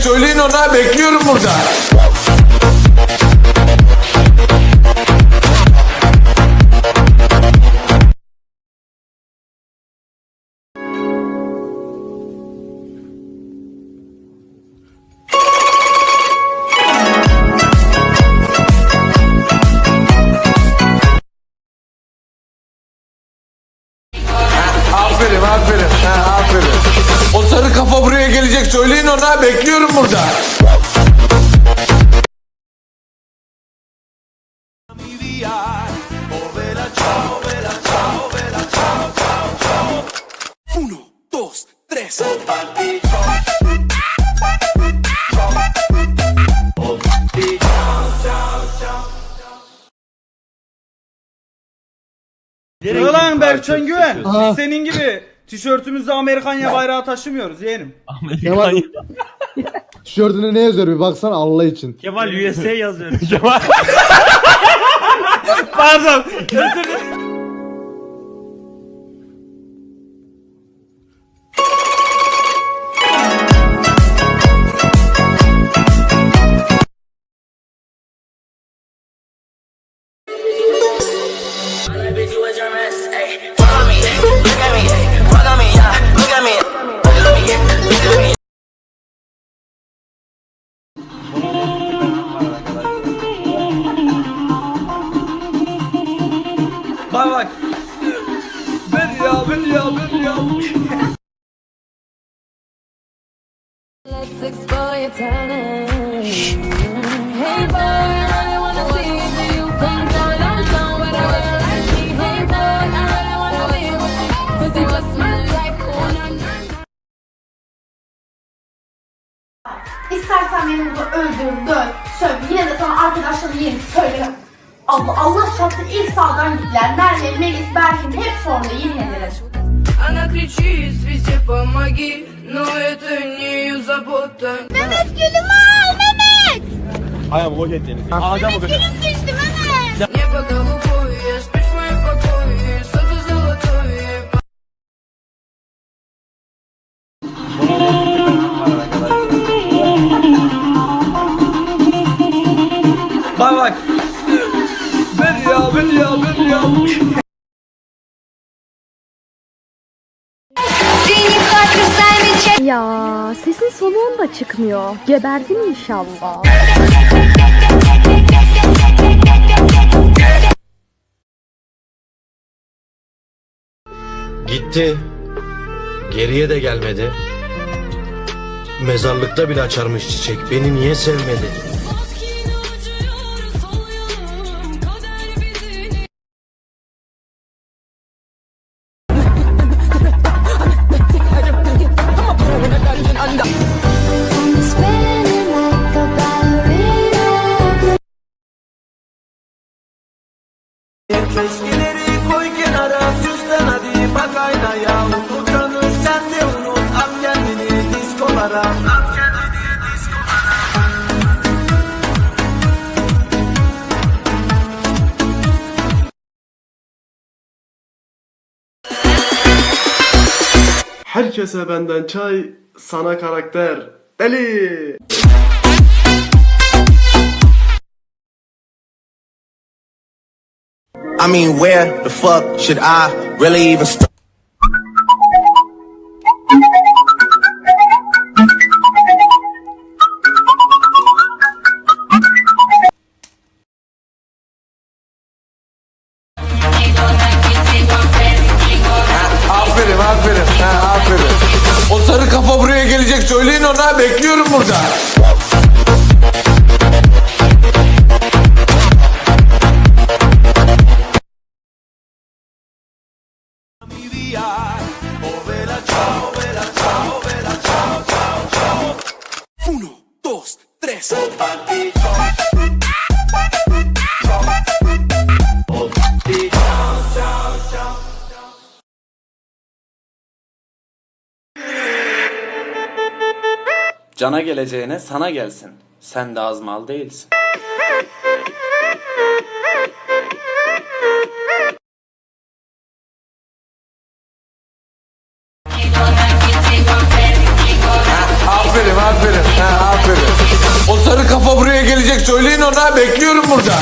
söyleyin ona bekliyorum burada. Aferin aferin ha. O sarı kafa buraya gelecek söyleyin ona bekliyorum burada. Ulan Berkcan Güven. Biz senin gibi tişörtümüzde Amerikanya bayrağı taşımıyoruz yeğenim. Kemal tişörtüne ne yazıyor bir baksana Allah için. Kemal USA yazıyor. Kemal. Pardon. Özür dilerim. Bak bak. Ben ya ben ya ben ya. Let's explore your talent. Hey boy, I really wanna see if you can throw it on down with a girl like me. Hey boy, I really wanna be with you. Cause you just my type. Oh, na, na, na. İstersen beni burada öldür, döv, söv. Yine de sana arkadaşların yerini söylemem. Allah Allah çarptı ilk sağdan gittiler. Merve, Melis, Berkin hep sonra yemin ederim. Она кричит, везде помоги, но это не ее забота. Mehmet gülümü al Mehmet! Небо голубое, спишь в моем покое, солнце золотое. Bak bak. Ben ya ben ya sesin soluğun da çıkmıyor. Geberdin inşallah. Gitti. Geriye de gelmedi. Mezarlıkta bile açarmış çiçek. Beni niye sevmedi? Keşkeleri koy kenara, süslen hadi bak aynaya. Unutanı sen de unut. At kendini diskolara. Herkese benden çay, sana karakter. Deli. I mean, where the fuck should I really even start? Aferin aferin ha, aferin. O sarı kafa buraya gelecek söyleyin ona bekliyorum burada. Cana geleceğine sana gelsin. Sen de az mal değilsin. Aferin aferin. Ha, aferin. O sarı kafa buraya gelecek söyleyin ona bekliyorum burada.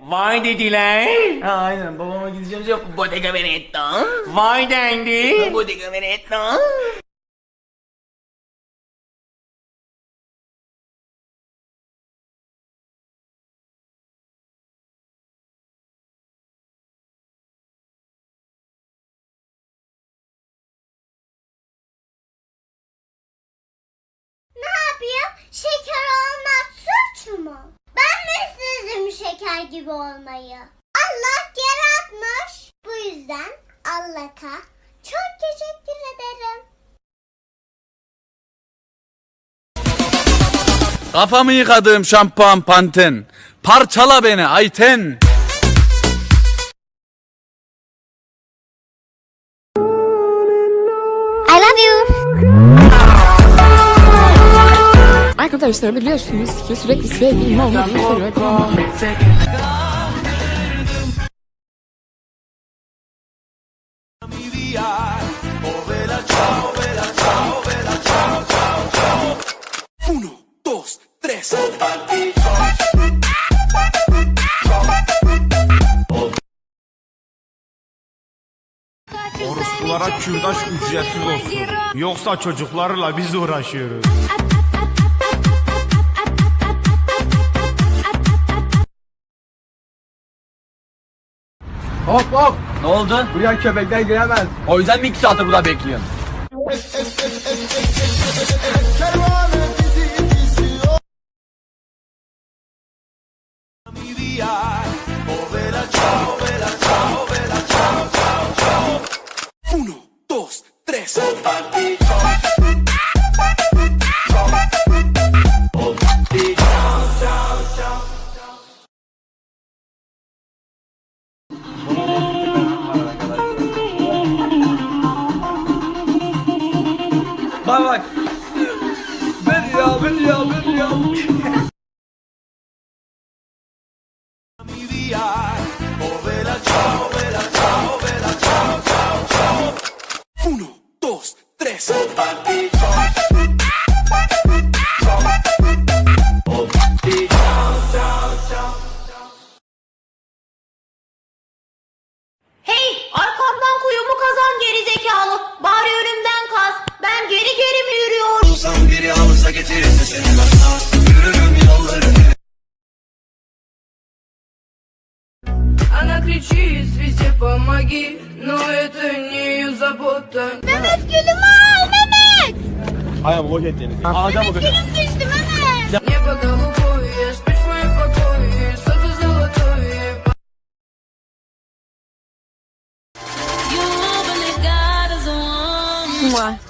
Vay dediler. Ha aynen babama gideceğim Bodega Veneta. Vay dendi. Bodega Veneta. Gibi olmayı? Allah yaratmış. Bu yüzden Allah'a çok teşekkür ederim. Kafamı yıkadığım şampuan panten. Parçala beni Ayten. Arkadaşlar biliyorsunuz ki sürekli sevgilim olmadığını söylüyorum ama Orospulara kürdaş ücretsiz olsun. Yoksa çocuklarla biz uğraşıyoruz. Hop hop. Ne oldu? Buraya köpekler giremez. O yüzden mi iki saattir burada bekliyorsun? Bak bak. Ben ya ben ya ben ya. Она кричит везде помоги Но это не ее забота Mehmet gülümü al Mehmet. Gülüm düştü Mehmet. Небо голубое, спишь в моем покое Солнце золотое You only got is a one. No,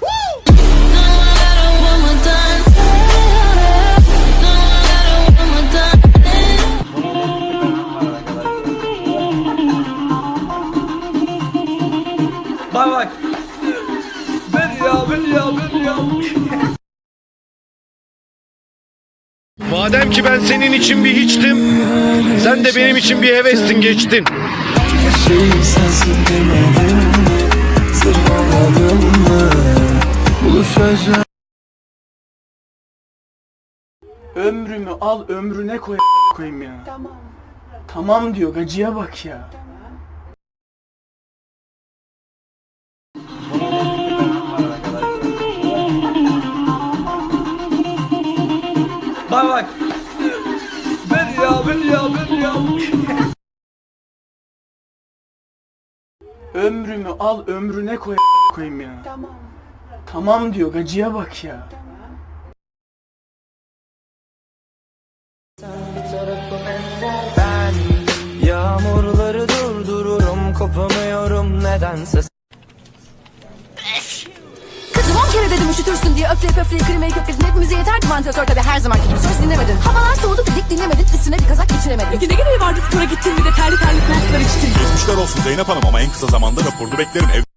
Madem ki ben senin için bir hiçtim, sen de benim için bir hevestin geçtin. Ömrümü al ömrüne koy koyayım ya. Tamam. Tamam diyor gacıya bak ya. Bak Ömrümü al ömrüne koy koyayım ya. Tamam. Tamam diyor gacıya bak ya. Yağmurları durdururum kopamıyorum nedense On kere dedim üşütürsün diye öfle öfle klimayı köpledin hepimize yeter ki vantilatör tabi her zamanki gibi. Söz dinlemedin. Havalar soğudu dedik dinlemedin. Üstüne bir kazak geçiremedin. Peki ne gereği vardı? Spora gittin bir de terli terli sınavlar içtin Geçmişler olsun Zeynep Hanım ama en kısa zamanda raporunu beklerim. Ev